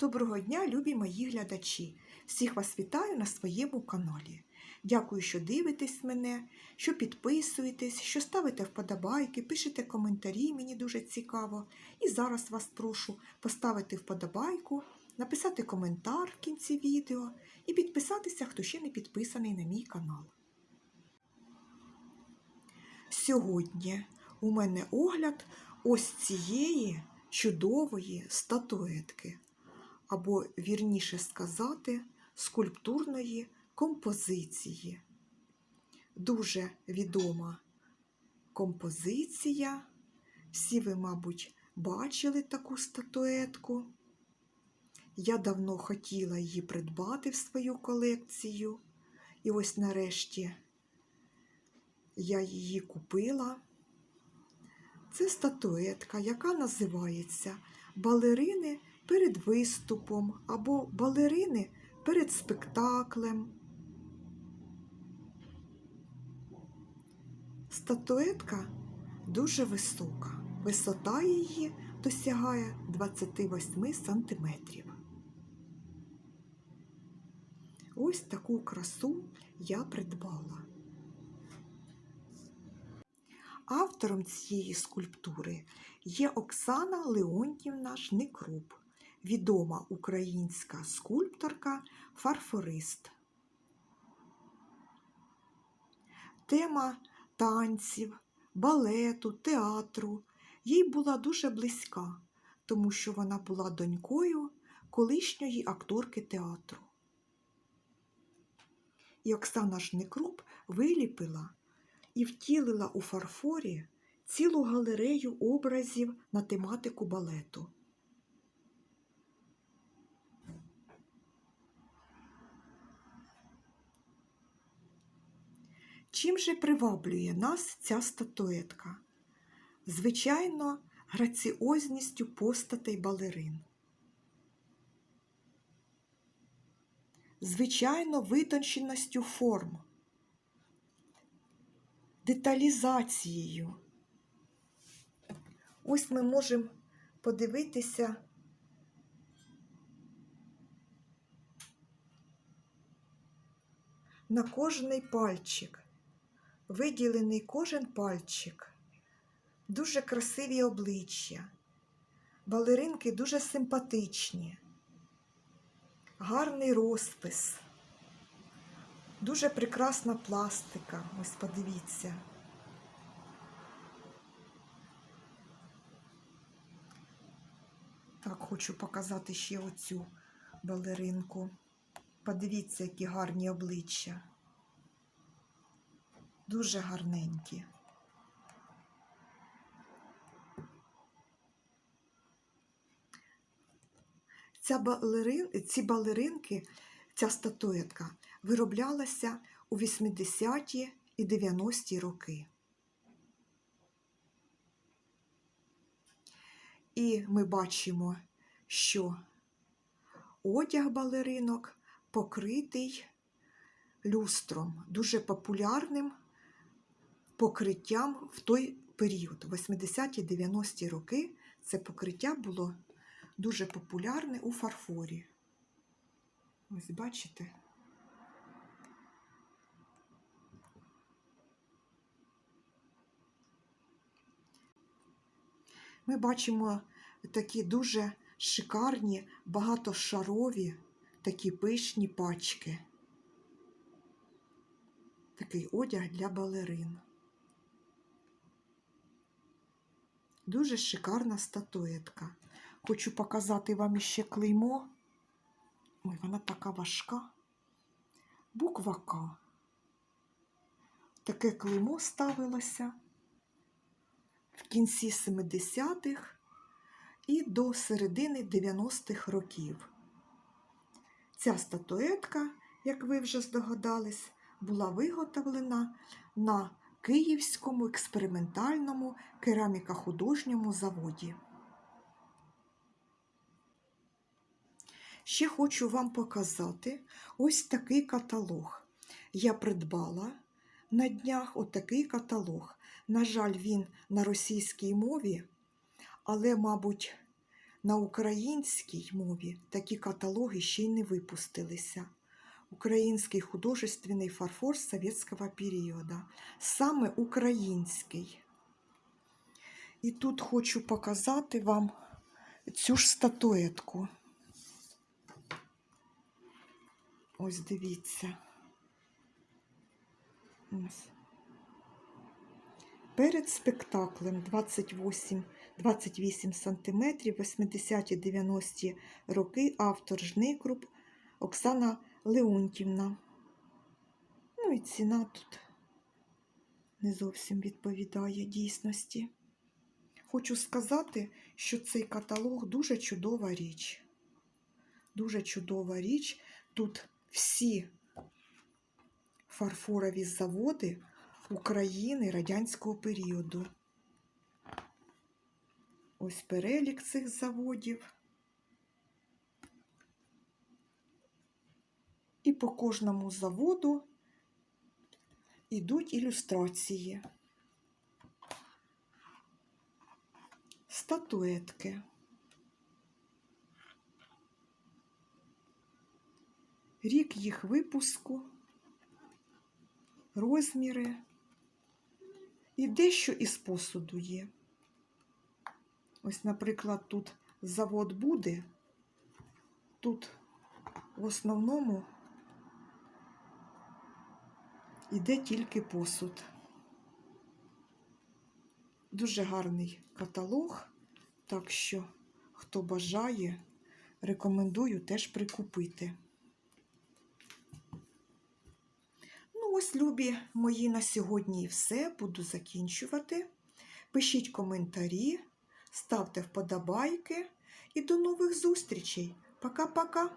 Доброго дня, любі мої глядачі! Всіх вас вітаю на своєму каналі. Дякую, що дивитесь мене, що підписуєтесь, що ставите вподобайки, пишете коментарі, мені дуже цікаво. І зараз вас прошу поставити вподобайку, написати коментар в кінці відео і підписатися, хто ще не підписаний на мій канал. Сьогодні у мене огляд ось цієї чудової статуетки, або, вірніше сказати, скульптурної композиції. Дуже відома композиція. Всі ви, мабуть, бачили таку статуетку. Я давно хотіла її придбати в свою колекцію. І ось нарешті я її купила. Це статуетка, яка називається Балерини перед виступом або балерини перед спектаклем. Статуетка дуже висока. Висота її досягає 28 сантиметрів. Ось таку красу я придбала. Автором цієї скульптури є Оксана Леонтівна Жникруп, відома українська скульпторка, фарфорист. Тема танців, балету, театру їй була дуже близька, тому що вона була донькою колишньої акторки театру. І Оксана Жникруп виліпила і втілила у фарфорі цілу галерею образів на тематику балету. Чим же приваблює нас ця статуетка? Звичайно, граціозністю постатей балерин. Звичайно, витонченістю форм деталізацією. Ось ми можемо подивитися на кожний пальчик, виділений кожен пальчик, дуже красиві обличчя, балеринки дуже симпатичні, гарний розпис. Дуже прекрасна пластика, ось подивіться. Так, хочу показати ще оцю балеринку. Подивіться, які гарні обличчя. Дуже гарненькі. Ця балерин, ці балеринки, ця статуетка вироблялася у 80-ті і 90-ті роки. І ми бачимо, що одяг балеринок покритий люстром, дуже популярним покриттям в той період, 80-ті 90-ті роки, це покриття було дуже популярне у фарфорі. Ось бачите? Ми бачимо такі дуже шикарні, багатошарові, такі пишні пачки. Такий одяг для балерин. Дуже шикарна статуетка. Хочу показати вам іще клеймо. Ой, вона така важка. Буква К. Таке клеймо ставилося в кінці 70-х і до середини 90-х років. Ця статуетка, як ви вже здогадались, була виготовлена на Київському експериментальному кераміко-художньому заводі. Ще хочу вам показати ось такий каталог. Я придбала на днях отакий каталог. На жаль, він на російській мові, але, мабуть, на українській мові такі каталоги ще й не випустилися. Український художественний фарфор совєтського періоду. Саме український. І тут хочу показати вам цю ж статуетку. Ось дивіться. Перед спектаклем 28, 28 см, 80-90 роки, автор Жникруп Оксана Леонтівна. Ну і ціна тут не зовсім відповідає дійсності. Хочу сказати, що цей каталог дуже чудова річ. Дуже чудова річ. Тут всі фарфорові заводи України радянського періоду. Ось перелік цих заводів. І по кожному заводу йдуть ілюстрації. Статуетки. Рік їх випуску, розміри і дещо із посуду є. Ось, наприклад, тут завод буде, тут в основному іде тільки посуд. Дуже гарний каталог, так що, хто бажає, рекомендую теж прикупити. Ну, ось, любі мої на сьогодні і все. Буду закінчувати. Пишіть коментарі, ставте вподобайки і до нових зустрічей. Пока-пока!